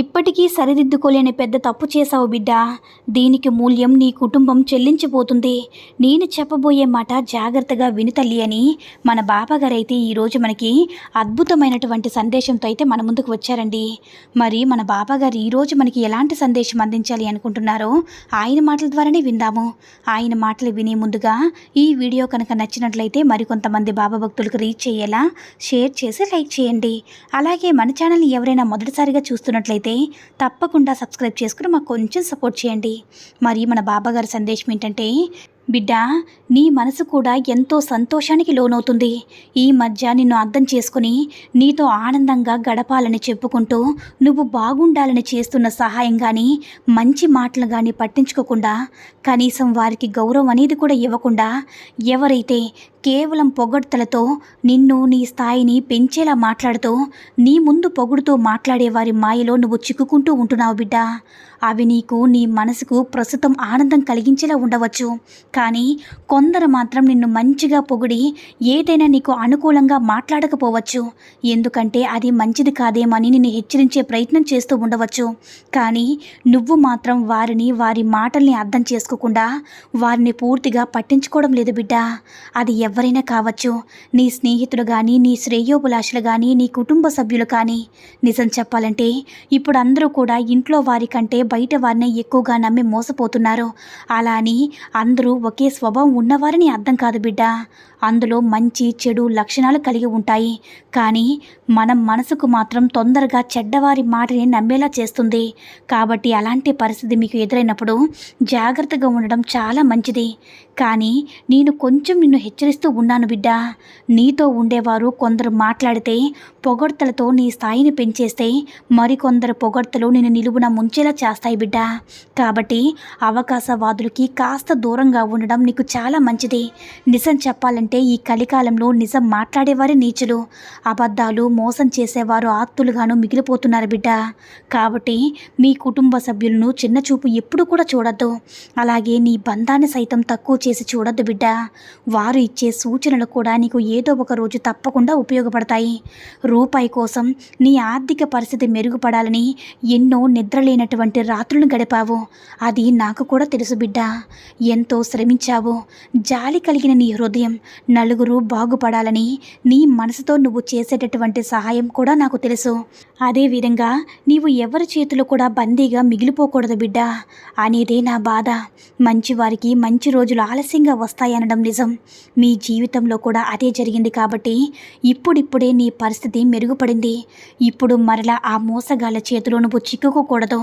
ఇప్పటికీ సరిదిద్దుకోలేని పెద్ద తప్పు చేశావు బిడ్డ. దీనికి మూల్యం నీ కుటుంబం చెల్లించిపోతుంది. నేను చెప్పబోయే మాట జాగ్రత్తగా విను తల్లి అని మన బాపగారైతే ఈరోజు మనకి అద్భుతమైనటువంటి సందేశంతో అయితే మన ముందుకు వచ్చారండి. మరి మన బాబాగారు ఈరోజు మనకి ఎలాంటి సందేశం అందించాలి అనుకుంటున్నారో ఆయన మాటల ద్వారానే విందాము. ఆయన మాటలు వినే ముందుగా ఈ వీడియో కనుక నచ్చినట్లయితే మరికొంతమంది బాబా భక్తులకు రీచ్ చేయేలా షేర్ చేసి లైక్ చేయండి. అలాగే మన ఛానల్ని ఎవరైనా మొదటిసారిగా చూస్తున్నట్లయితే తప్పకుండా సబ్స్క్రైబ్ చేసుకుని మాకు కొంచెం సపోర్ట్ చేయండి. మరి మన బాబాగారి సందేశం ఏంటంటే బిడ్డా నీ మనసు కూడా ఎంతో సంతోషానికి లోనవుతుంది. ఈ మధ్య నిన్ను అర్థం చేసుకుని నీతో ఆనందంగా గడపాలని చెప్పుకుంటూ నువ్వు బాగుండాలని చేస్తున్న సహాయం కానీ మంచి మాటలు కానీ పట్టించుకోకుండా కనీసం వారికి గౌరవం అనేది కూడా ఇవ్వకుండా ఎవరైతే కేవలం పొగడ్తలతో నిన్ను నీ స్థాయిని పెంచేలా మాట్లాడుతూ నీ ముందు పొగుడుతూ మాట్లాడే వారి మాయలో నువ్వు చిక్కుకుంటూ ఉంటున్నావు బిడ్డా. అవి నీకు నీ మనసుకు ప్రస్తుతం ఆనందం కలిగించేలా ఉండవచ్చు. కానీ కొందరు మాత్రం నిన్ను మంచిగా పొగిడి ఏదైనా నీకు అనుకూలంగా మాట్లాడకపోవచ్చు. ఎందుకంటే అది మంచిది కాదేమని నిన్ను హెచ్చరించే ప్రయత్నం చేస్తూ ఉండవచ్చు. కానీ నువ్వు మాత్రం వారిని వారి మాటల్ని అర్థం చేసుకోకుండా వారిని పూర్తిగా పట్టించుకోవడం లేదు బిడ్డ. అది ఎవరైనా కావచ్చు. నీ స్నేహితులు కానీ నీ శ్రేయోభిలాషులు కానీ నీ కుటుంబ సభ్యులు కానీ. నిజం చెప్పాలంటే ఇప్పుడు అందరూ కూడా ఇంట్లో వారి కంటే బయట వారినే ఎక్కువగా నమ్మి మోసపోతున్నారు. అలా అని అందరూ ఒకే స్వభావం ఉన్నవారని అర్థం కాదు బిడ్డ. అందులో మంచి చెడు లక్షణాలు కలిగి ఉంటాయి. కానీ మనం మనసుకు మాత్రం తొందరగా చెడ్డవారి మాటని నమ్మేలా చేస్తుంది. కాబట్టి అలాంటి పరిస్థితి మీకు ఎదురైనప్పుడు జాగ్రత్తగా ఉండడం చాలా మంచిది. కానీ నేను కొంచెం నిన్ను హెచ్చరిస్తూ ఉన్నాను బిడ్డ. నీతో ఉండేవారు కొందరు మాట్లాడితే పొగడ్తలతో నీ స్థాయిని పెంచేస్తే మరికొందరు పొగడ్తలు నిన్ను నిలువున ముంచేలా చేస్తాయి బిడ్డ. కాబట్టి అవకాశవాదులకి కాస్త దూరంగా ఉండడం నీకు చాలా మంచిది. నిజం చెప్పాలంటే అంటే ఈ కలికాలంలో నిజం మాట్లాడేవారే నీచులు. అబద్ధాలు మోసం చేసేవారు ఆత్తులుగాను మిగిలిపోతున్నారు బిడ్డ. కాబట్టి మీ కుటుంబ సభ్యులను చిన్న చూపు ఎప్పుడు కూడా చూడద్దు. అలాగే నీ బంధాన్ని సైతం తక్కువ చేసి చూడొద్దు బిడ్డ. వారు ఇచ్చే సూచనలు కూడా నీకు ఏదో ఒక రోజు తప్పకుండా ఉపయోగపడతాయి. రూపాయి కోసం నీ ఆర్థిక పరిస్థితి మెరుగుపడాలని ఎన్నో నిద్రలేనటువంటి రాత్రులను గడిపావు. అది నాకు కూడా తెలుసు బిడ్డ. ఎంతో శ్రమించావు. జాలి కలిగిన నీ హృదయం నలుగురు బాగుపడాలని నీ మనసుతో నువ్వు చేసేటటువంటి సహాయం కూడా నాకు తెలుసు. అదేవిధంగా నీవు ఎవరి చేతిలో కూడా బందీగా మిగిలిపోకూడదు బిడ్డ. అనేదే నా బాధ. మంచివారికి మంచి రోజులు ఆలస్యంగా వస్తాయనడం నిజం. మీ జీవితంలో కూడా అదే జరిగింది కాబట్టి ఇప్పుడిప్పుడే నీ పరిస్థితి మెరుగుపడింది. ఇప్పుడు మరలా ఆ మోసగాళ్ళ చేతిలో నువ్వు చిక్కుకోకూడదు.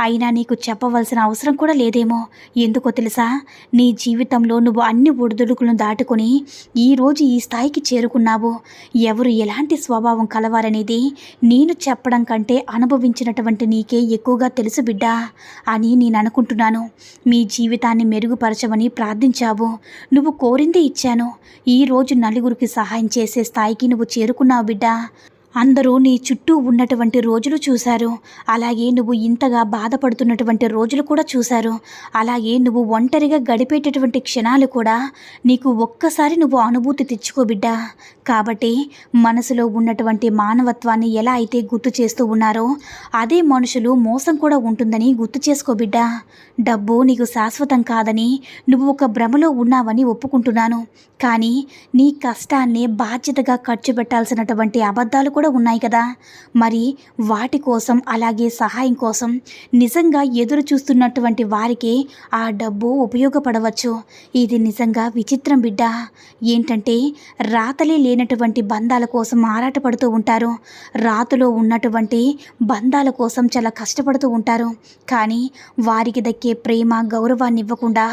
అయినా నీకు చెప్పవలసిన అవసరం కూడా లేదేమో. ఎందుకో తెలుసా? నీ జీవితంలో నువ్వు అన్ని ఒడిదుడుకులను దాటుకొని ఈరోజు ఈ స్థాయికి చేరుకున్నావు? ఎవరు ఎలాంటి స్వభావం కలవారనేది నేను చెప్పడం కంటే అనుభవించినటువంటి నీకే ఎక్కువగా తెలుసు బిడ్డా అని నేను అనుకుంటున్నాను. మీ జీవితాన్ని మెరుగుపరచమని ప్రార్థించావు. నువ్వు కోరిందే ఇచ్చాను. ఈరోజు నలుగురికి సహాయం చేసే స్థాయికి నువ్వు చేరుకున్నావు బిడ్డా. అందరూ నీ చుట్టూ ఉన్నటువంటి రోజులు చూశారు. అలాగే నువ్వు ఇంతగా బాధపడుతున్నటువంటి రోజులు కూడా చూశారు. అలాగే నువ్వు ఒంటరిగా గడిపేటటువంటి క్షణాలు కూడా నీకు ఒక్కసారి నువ్వు అనుభూతి తెచ్చుకో బిడ్డా. కాబట్టి మనసులో ఉన్నటువంటి మానవత్వాన్ని ఎలా అయితే గుర్తు చేస్తూ ఉన్నారో అదే మనుషులు మోసం కూడా ఉంటుందని గుర్తు చేసుకో బిడ్డా. డబ్బు నీకు శాశ్వతం కాదని నువ్వు ఒక భ్రమలో ఉన్నావని ఒప్పుకుంటున్నాను. కానీ నీ కష్టాన్ని బాధ్యతగా ఖర్చు పెట్టాల్సినటువంటి అబద్ధాలు కూడా కూడా ఉన్నాయి కదా. మరి వాటి కోసం అలాగే సహాయం కోసం నిజంగా ఎదురు చూస్తున్నటువంటి వారికి ఆ డబ్బు ఉపయోగపడవచ్చు. ఇది నిజంగా విచిత్రం బిడ్డ. ఏంటంటే రాతలే లేనటువంటి బంధాల కోసం ఆరాటపడుతూ ఉంటారు. రాతలో ఉన్నటువంటి బంధాల కోసం చాలా కష్టపడుతూ ఉంటారు. కానీ వారికి దక్కే ప్రేమ గౌరవాన్ని ఇవ్వకుండా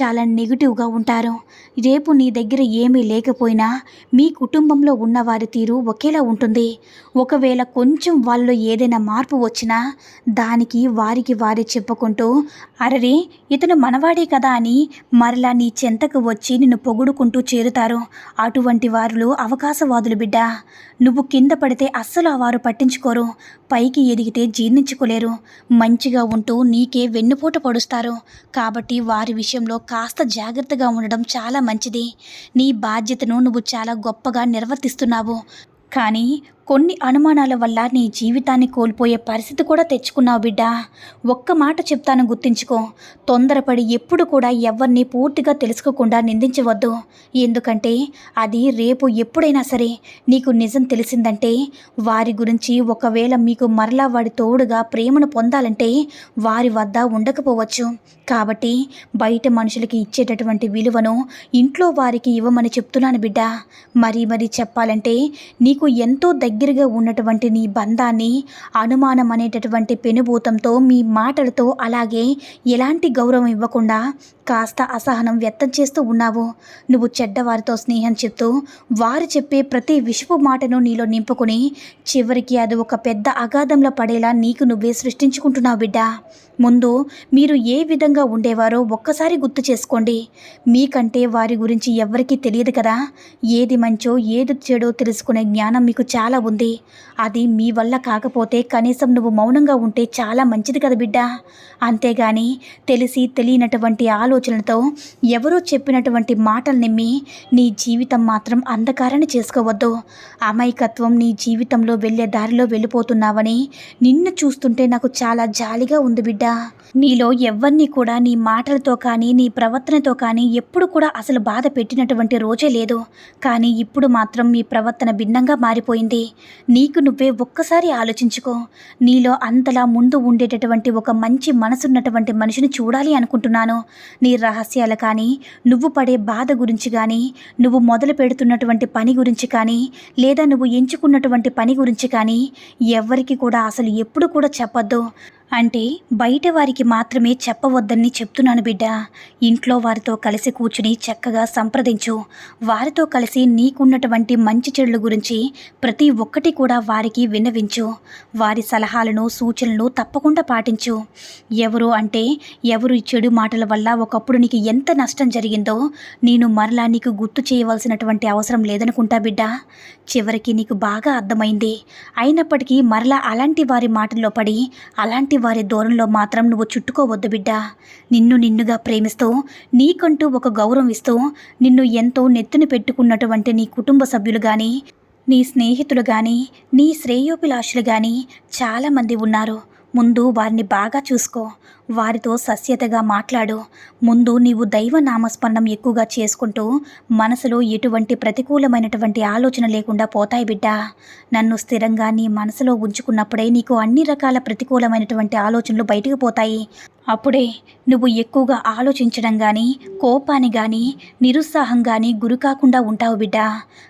చాలా నెగిటివ్గా ఉంటారు. రేపు నీ దగ్గర ఏమీ లేకపోయినా మీ కుటుంబంలో ఉన్న వారి తీరు ఒకేలా ఉంటుంది. ఒకవేళ కొంచెం వాళ్ళు ఏదైనా మార్పు వచ్చినా దానికి వారికి వారే చెప్పుకుంటూ అరరే ఇతను మనవాడే కదా అని మరలా నీ చెంతకు వచ్చి నిన్ను పొగుడుకుంటూ చేరుతారు. అటువంటి వారులు అవకాశవాదులు బిడ్డ. నువ్వు కింద పడితే అస్సలు వారు పట్టించుకోరు. పైకి ఎదిగితే జీర్ణించుకోలేరు. మంచిగా ఉంటూ నీకే వెన్నుపోట పడుస్తారు. కాబట్టి వారి విషయంలో కాస్త జాగ్రత్తగా ఉండడం చాలా మంచిది. నీ బాధ్యతను నువ్వు చాలా గొప్పగా నిర్వర్తిస్తున్నావు. కానీ కొన్ని అనుమానాల వల్ల నీ జీవితాన్ని కోల్పోయే పరిస్థితి కూడా తెచ్చుకున్నావు బిడ్డ. ఒక్క మాట చెప్తాను గుర్తించుకో. తొందరపడి ఎప్పుడు కూడా ఎవరిని పూర్తిగా తెలుసుకోకుండా నిందించవద్దు. ఎందుకంటే అది రేపు ఎప్పుడైనా సరే నీకు నిజం తెలిసిందంటే వారి గురించి ఒకవేళ మీకు మరలా వాడి తోడుగా ప్రేమను పొందాలంటే వారి వద్ద ఉండకపోవచ్చు. కాబట్టి బయట మనుషులకి ఇచ్చేటటువంటి విలువను ఇంట్లో వారికి ఇవ్వమని చెప్తున్నాను బిడ్డ. మరీ మరీ చెప్పాలంటే నీకు ఎంతో దగ్గరగా ఉన్నటువంటి నీ బంధాన్ని అనుమానం అనేటటువంటి పెనుభూతంతో మీ మాటలతో అలాగే ఎలాంటి గౌరవం ఇవ్వకుండా కాస్త అసహనం వ్యక్తం చేస్తూ ఉన్నావు. నువ్వు చెడ్డవారితో స్నేహం చెప్తూ వారు చెప్పే ప్రతి విషపు మాటను నీలో నింపుకుని చివరికి అది ఒక పెద్ద అగాధంలో పడేలా నీకు నువ్వే సృష్టించుకుంటున్నావు బిడ్డ. ముందు మీరు ఏ విధంగా ఉండేవారో ఒక్కసారి గుర్తు చేసుకోండి. మీకంటే వారి గురించి ఎవరికీ తెలియదు కదా. ఏది మంచో ఏది చెడో తెలుసుకునే జ్ఞానం మీకు చాలా ఉంది. అది మీ వల్ల కాకపోతే కనీసం నువ్వు మౌనంగా ఉంటే చాలా మంచిది కదా బిడ్డ. అంతేగాని తెలిసి తెలియనటువంటి ఆలోచనలతో ఎవరో చెప్పినటువంటి మాటలు నిమ్మి నీ జీవితం మాత్రం అంధకారాన్ని చేసుకోవద్దు. అమాయకత్వం నీ జీవితంలో వెళ్ళే దారిలో వెళ్ళిపోతున్నావని నిన్ను చూస్తుంటే నాకు చాలా జాలిగా ఉంది బిడ్డ. నీలో ఎవరిని కూడా నీ మాటలతో కానీ నీ ప్రవర్తనతో కానీ ఎప్పుడు కూడా అసలు బాధ పెట్టినటువంటి రోజే లేదు. కానీ ఇప్పుడు మాత్రం మీ ప్రవర్తన భిన్నంగా మారిపోయింది. నీకు నువ్వే ఒక్కసారి ఆలోచించుకో. నీలో అంతలా ముందు ఉండేటటువంటి ఒక మంచి మనసున్నటువంటి మనిషిని చూడాలి అనుకుంటున్నాను. నీ రహస్యాలు కానీ నువ్వు పడే బాధ గురించి కానీ నువ్వు మొదలు పెడుతున్నటువంటి పని గురించి కానీ లేదా నువ్వు ఎంచుకున్నటువంటి పని గురించి కానీ ఎవరికి కూడా అసలు ఎప్పుడు కూడా చెప్పొద్దు. అంటే బయట వారికి మాత్రమే చెప్పవద్దని చెప్తున్నాను బిడ్డ. ఇంట్లో వారితో కలిసి కూర్చుని చక్కగా సంప్రదించు. వారితో కలిసి నీకున్నటువంటి మంచి చెడుల గురించి ప్రతి ఒక్కటి కూడా వారికి విన్నవించు. వారి సలహాలను సూచనలు తప్పకుండా పాటించు. ఎవరు అంటే ఎవరు ఈ చెడు మాటల వల్ల ఒకప్పుడు నీకు ఎంత నష్టం జరిగిందో నేను మరలా నీకు గుర్తు చేయవలసినటువంటి అవసరం లేదనుకుంటా బిడ్డ. చివరికి నీకు బాగా అర్థమైంది. అయినప్పటికీ మరలా అలాంటి వారి మాటల్లో పడి అలాంటి వారి దూరంలో మాత్రం నువ్వు చుట్టుకోవద్దు బిడ్డ. నిన్ను నిన్నుగా ప్రేమిస్తూ నీకంటూ ఒక గౌరవం ఇస్తూ నిన్ను ఎంతో నెత్తిని పెట్టుకున్నటువంటి నీ కుటుంబ సభ్యులు కానీ నీ స్నేహితులు కానీ నీ శ్రేయోభిలాషులు కానీ చాలామంది ఉన్నారు. ముందు వారిని బాగా చూసుకో. వారితో సస్యతగా మాట్లాడు. ముందు నీవు దైవ నామస్మరణం ఎక్కువగా చేసుకుంటూ మనసులో ఎటువంటి ప్రతికూలమైనటువంటి ఆలోచన లేకుండా పోతాయి బిడ్డ. నన్ను స్థిరంగా నీ మనసులో ఉంచుకున్నప్పుడే నీకు అన్ని రకాల ప్రతికూలమైనటువంటి ఆలోచనలు బయటకు పోతాయి. అప్పుడే నువ్వు ఎక్కువగా ఆలోచించడం కానీ కోపాన్ని కానీ నిరుత్సాహం కానీ గురి కాకుండా ఉంటావు బిడ్డ.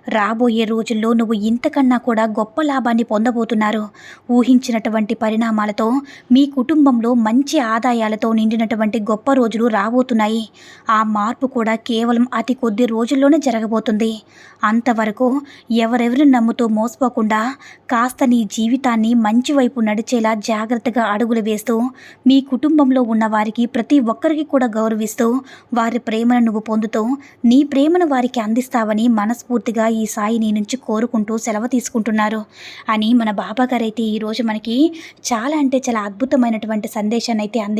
రాబోయే రోజుల్లో నువ్వు ఇంతకన్నా కూడా గొప్ప లాభాన్ని పొందబోతున్నారు. ఊహించినటువంటి పరిణామాలతో మీ కుటుంబంలో మంచి ఆదాయం ఆదాయాలతో నిండినటువంటి గొప్ప రోజులు రాబోతున్నాయి. ఆ మార్పు కూడా కేవలం అతి కొద్ది రోజుల్లోనే జరగబోతుంది. అంతవరకు ఎవరెవరు నమ్ముతూ మోసపోకుండా కాస్త నీ జీవితాన్ని మంచి వైపు నడిచేలా జాగ్రత్తగా అడుగులు వేస్తూ మీ కుటుంబంలో ఉన్న వారికి ప్రతి ఒక్కరికి కూడా గౌరవిస్తూ వారి ప్రేమను నువ్వు పొందుతూ నీ ప్రేమను వారికి అందిస్తావని మనస్ఫూర్తిగా ఈ సాయి నీ నుంచి కోరుకుంటూ సెలవు తీసుకుంటున్నారు అని మన బాబాగారైతే ఈరోజు మనకి చాలా అంటే చాలా అద్భుతమైనటువంటి సందేశాన్ని అయితే అంది